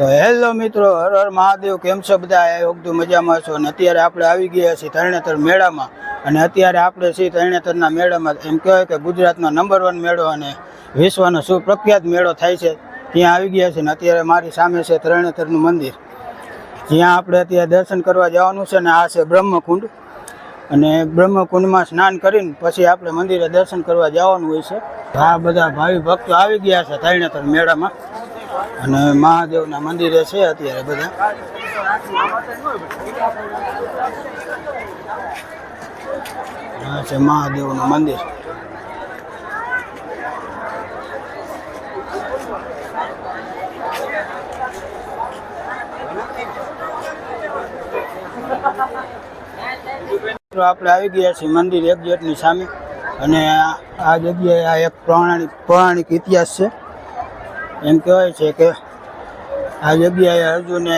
Hello મિત્રો, હર હર મહાદેવ, કેમ છો બધા? આ મજામાં છો. અને અત્યારે આપણે આવી ગયા છીએ તરણેતર મેળામાં. અને અત્યારે આપણે છીએ તરણેતરના મેળામાં. એમ કહેવાય કે ગુજરાતનો નંબર વન મેળો અને વિશ્વનો સુપ્રખ્યાત મેળો થાય છે. ત્યાં આવી ગયા છે ને અત્યારે મારી સામે છે તરણેતરનું મંદિર. જ્યાં આપણે અત્યારે દર્શન કરવા જવાનું છે ને આ છે બ્રહ્મકુંડ. અને બ્રહ્મકુંડમાં સ્નાન કરીને પછી આપણે મંદિરે દર્શન કરવા જવાનું હોય છે. આ બધા ભાવિ ભક્તો આવી ગયા છે તરણેતર મેળામાં. અને મહાદેવના મંદિરે છે અત્યારે બધા. આ છે મહાદેવનું મંદિર. આપણે આવી ગયા છીએ મંદિર એક ગેટની સામે. અને આ જગ્યાએ આ એક પૌરાણિક પૌરાણિક ઇતિહાસ છે. એમ કહેવાય છે કે આ જગ્યાએ અર્જુને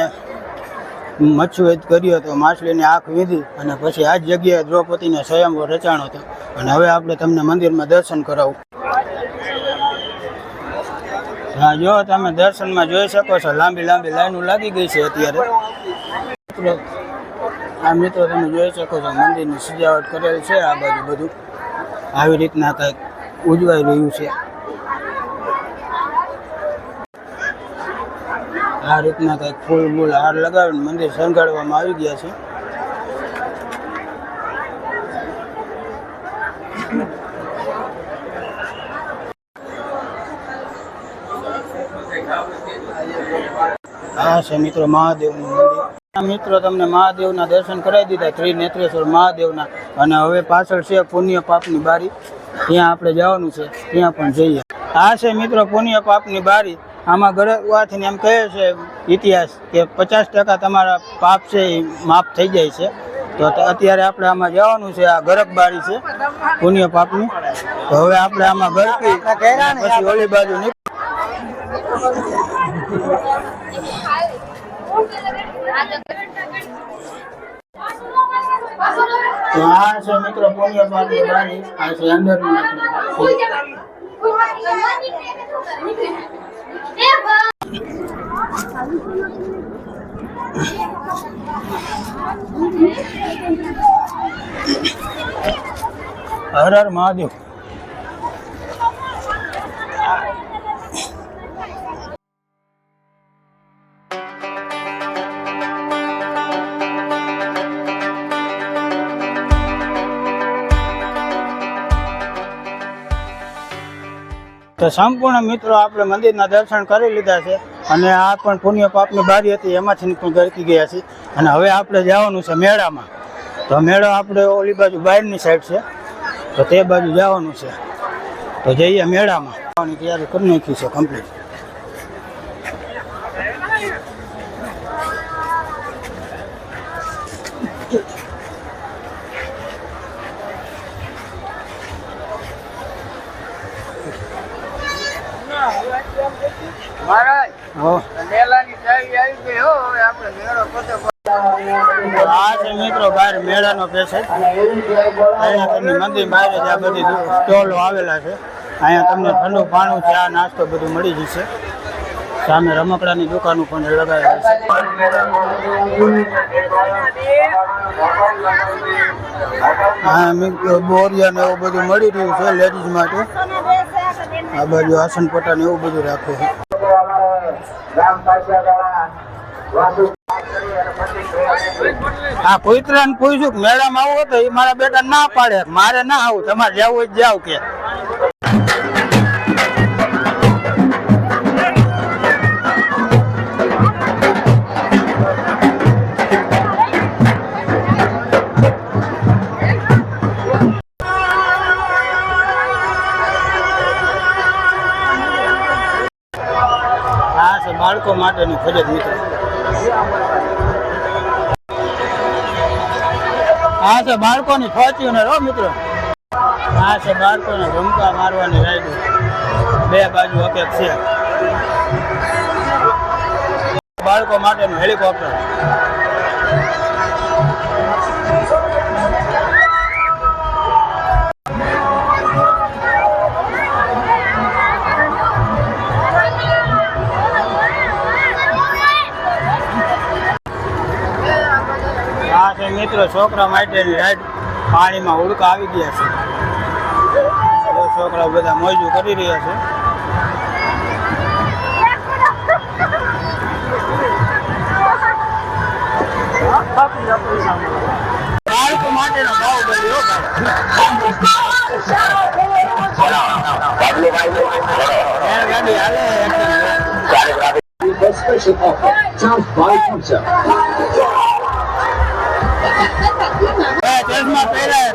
મચ્છુવેદ કર્યો હતો, માછલીની આંખ વીધી અને પછી આ જ જગ્યાએ દ્રૌપદીને સ્વયંભો રચાણો હતો અને હવે આપણે તમને મંદિરમાં દર્શન કરાવું. હા, જો તમે દર્શનમાં જોઈ શકો છો, લાંબી લાંબી લાઈનો લાગી ગઈ છે અત્યારે. આ મિત્રો તમે જોઈ શકો છો, મંદિરની સજાવટ કરેલ છે આ બાજુ બધું. આવી રીતના કંઈક ઉજવાઈ રહ્યું છે. આ રીતના કંઈક ફૂલ બૂલ હાર લગાવીને મંદિર શણગારવામાં આવી ગયા છે. આ છે મિત્રો મહાદેવનું મંદિર. મિત્રો તમને મહાદેવના દર્શન કરાવી દીધા ત્રિનેત્રેશ્વર મહાદેવના. અને હવે પાછળ છે પુણ્ય પાપની બારી. ત્યાં આપણે જવાનું છે, ત્યાં પણ જઈએ. આ છે મિત્રો પુણ્ય પાપની બારી. આમાં ગરકવાથી એમ કહે છે ઇતિહાસ કે પચાસ ટકા તમારા પાપ છે એ માફ થઈ જાય છે તો અત્યારે આપણે આમાં જવાનું છે, આ ગરક બારી છે, પુણ્ય પાપની તો હવે આપણે આમાં ગરકી પછી ઓલી બાજુ તો. હર હર મહાદેવ. તો સંપૂર્ણ મિત્રો આપણે મંદિરના દર્શન કરી લીધા છે. અને આ પણ પુણ્ય પાપની બારી હતી, એમાંથી પણ ગરકી ગયા છે અને હવે આપણે જવાનું છે મેળામાં. તો મેળો આપણે ઓલી બાજુ બહારની સાઈડ છે. તો તે બાજુ જવાનું છે. તો જઈએ મેળામાં. જવાની તૈયારી કરી નાખી છે કમ્પ્લીટ મહારાજ આ છે મિત્રો બહાર મેળાનો પેસેજ અહીંયા તમને મંદિર બહાર જ આ બધી સ્ટોલો આવેલા છે. અહીંયા તમને ઠંડુ પાણું ચા નાસ્તો બધું મળી જશે. સામે રમકડાની દુકાનો પણ લગાવેલી છે. હા બોરિયા ને એવું બધું મળી રહ્યું છે લેડીઝ માટે. આ બાજુ આસન પટ્ટા ને એવું બધું રાખે છે. હા કુતરાને પૂછ્યું કે મેડમ આવું તો એ મારા બેટા ના પાડે. મારે ના આવું, તમારે જવું જાવ કે. માટેની ફરજ મિત્રો. હા છે, બાળકોની ફોર્ચ્યુનર હો મિત્રો. આ છે, બાળકોને રમકા મારવાની રાઈડ બે બાજુ અપેક છે. બાળકો માટેનું હેલિકોપ્ટર. મિત્રો છોકરા માટેની રાઈડ પાણીમાં ઉડકા આવી ગયા છે છોકરા છોકરાઓ બધા મોજું કરી રહ્યા છે બાળકો માટેનો ભાવ બન્યો ગાડી હાલે special offer. Tough buy concept. એ ચશ્મા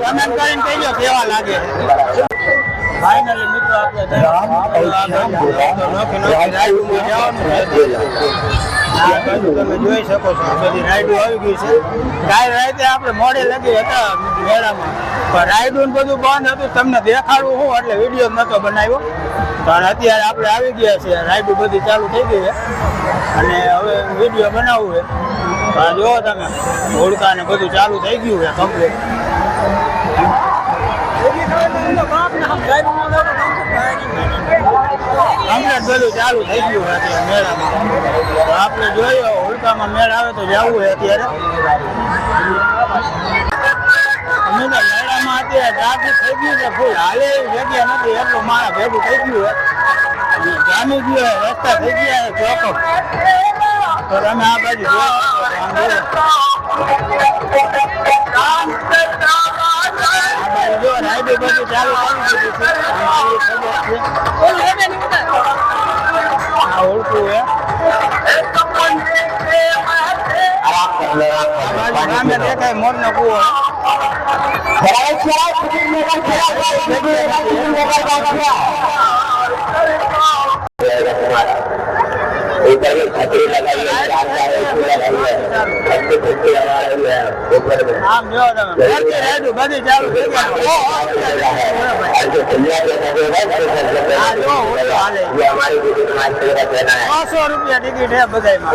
કમેન્ટ કરીને કહેજો કેવા લાગે. ફાઇનલી મિત્રો આપણે નોખી નોખી જવાનું આ બાજુ તમે જોઈ શકો છો બધી રાઈડો આવી ગઈ છે. કાલ રાતે આપણે મોડે લગી હતા મેળામાં. પણ રાઈડું બધું બંધ હતું. તમને દેખાડવું હું એટલે વીડિયો નતો બનાવ્યો. પણ અત્યારે આપણે આવી ગયા છીએ. રાઈડું બધી ચાલુ થઈ ગઈ છે. અને હવે વીડિયો બનાવવું છે. આ જો તમે, હોડકા ને બધું ચાલુ થઈ ગયું છે કમ્પ્લીટ કમ્પ્લીટ ચાલુ થઈ ગયું છે અત્યારે મેળામાં. આપણે જોઈએ, હોડકામાં મેળ આવે તો જવું છે અત્યારે. અમે મેળામાં અત્યારે ટ્રાફિક થઈ ગયું છે ફૂલ હાલે જગ્યા નથી, એટલું મારા ભેગું થઈ ગયું છે. જામી ગયો, રસ્તા થઈ ગયા છે ચોક્કસ તો તમે આ બાજુ જોઈ શકો છો, આમ જુઓ. આ બાજુ જો રાઈડો બધું ચાલુ કરી દીધું છે આમ આવી ખબર છે આ ઓળખું છે આ બાજુ સામે દેખાય મોરનો કૂવો ऊपर में छतरी लगाई है चार चार ऐसी लगाई है अच्छी खुशी हवा रही है ऊपर में और जो खुलिया ये हमारी दीदी पाँच सौ का देना है पाँच सौ रुपया टिकट है बधाई में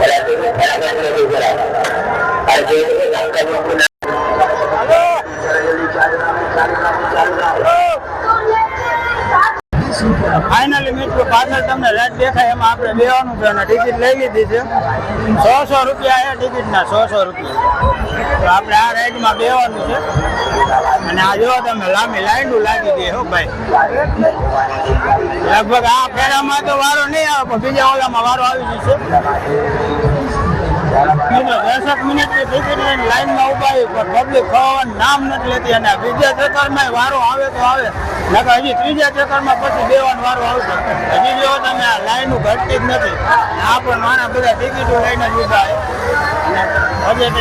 જો પાછળ તમને રેટ દેખાય, એમાં આપણે લેવાનું છે અને ટિકિટ લઈ લીધી છે. સો સો રૂપિયા એ ટિકિટના, સો સો રૂપિયા. તો આપણે આ રાઈડમાં બેવાનું છે. અને આ જોવા તમે લાંબી લાઈનું લાગી દે હો ભાઈ. લગભગ આ ફેરામાં તો વારો નહીં આવે, પણ બીજા ઓલામાં વારો આવી જશે. દસક મિનિટની ટિકિટ લઈને લાઈનમાં ઊભા પણ પબ્લિક નામ નથી લેતી અને બીજા ચક્કરમાં વારો આવે તો આવે. નકર હજી ત્રીજા ચક્કરમાં પછી બેવાનો વારો આવશે. હજી જો તમે આ લાઈનો ઘટતી જ નથી. આ પણ મારા બધા ટિકિટો લઈને જ ઊભા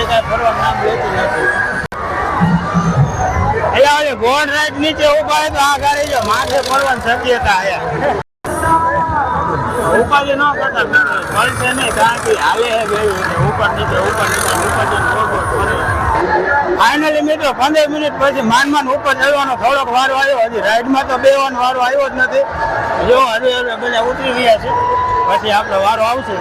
કઈ ફરવા નામ લેતી નથી. ઓલી બોર્ડ રાઈડ નીચે ઊભા હોય તો આ ગાડી જો માથે ફરવાની શક્યતા છે. ઉપાધિ ન કરતા મળશે નહીં કારણ કે હાલે ગયું ઉપર નીચે ઉપર નીચે ઉપર ફાઇનલી મિત્રો, પંદર મિનિટ પછી માન માન ઉપર ચડવાનો થોડોક વારો આવ્યો. હજી રાઈડમાં તો બેવાનો વારો આવ્યો જ નથી. જો, હજી હવે બધા ઉતરી રહ્યા છે. પછી આપણો વારો આવશે.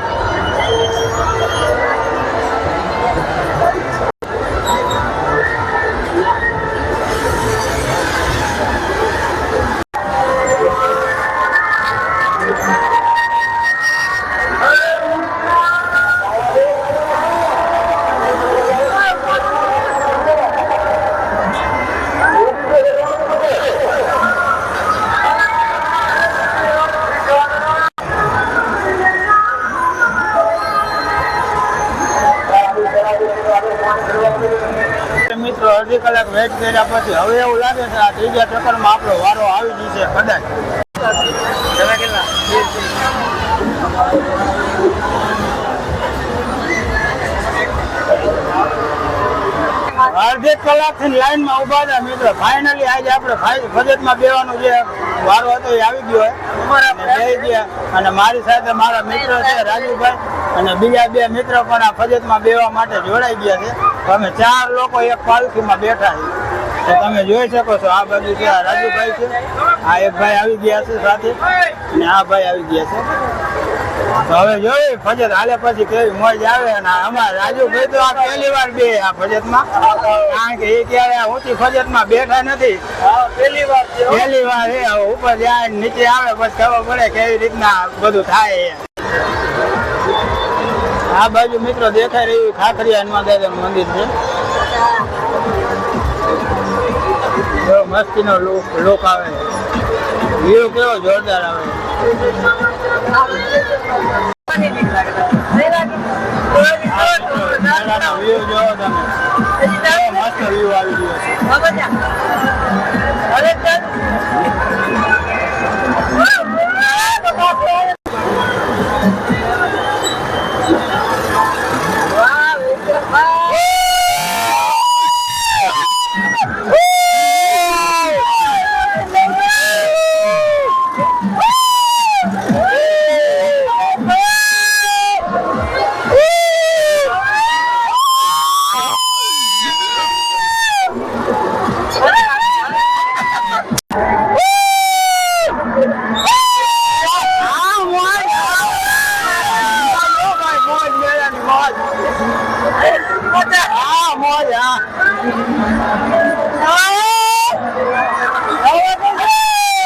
અડધી કલાક વેઇટ કર્યા પછી હવે એવું લાગે છે આ ત્રીજા ચક્કરમાં આપણો વારો આવી જશે કદાચ. અડધી કલાકથી લાઈનમાં ઊભા હતા મિત્રો. ફાઇનલી આજે આપણે બજેટમાં બેવાનું જે વારો હતો એ આવી ગયો હોય. ગયા અને મારી સાથે મારા મિત્ર છે રાજુભાઈ અને બીજા બે મિત્ર પણ આ ફજતમાં બેવા માટે જોડાઈ ગયા છે. અમે ચાર લોકો એક પાલખીમાં બેઠા છીએ. તો તમે જોઈ શકો છો, આ બાજુ છે, આ રાજુભાઈ છે. આ એક ભાઈ આવી ગયા છે સાથે. અને આ ભાઈ આવી ગયા છે. તો હવે જોઈ, ફજત હાલે પછી કેવી મોજ આવે અને અમારા રાજુભાઈ તો આ પહેલી વાર બે આ ફજતમાં. કારણ કે એ ક્યારે ઊંચી ફજતમાં બેઠા નથી. પહેલી વાર પહેલી વાર એ ઉપર જાય નીચે આવે, પછી ખબર પડે કેવી રીતના બધું થાય. આ બાજુ મિત્રો દેખાઈ રહ્યું ખાખરિયા હનુમાન મંદિર છે. મસ્તીનો લુક આવે વ્યૂ કેવો જોરદાર આવે જોવો તમે. મસ્ત વ્યૂ આવી ગયો છે.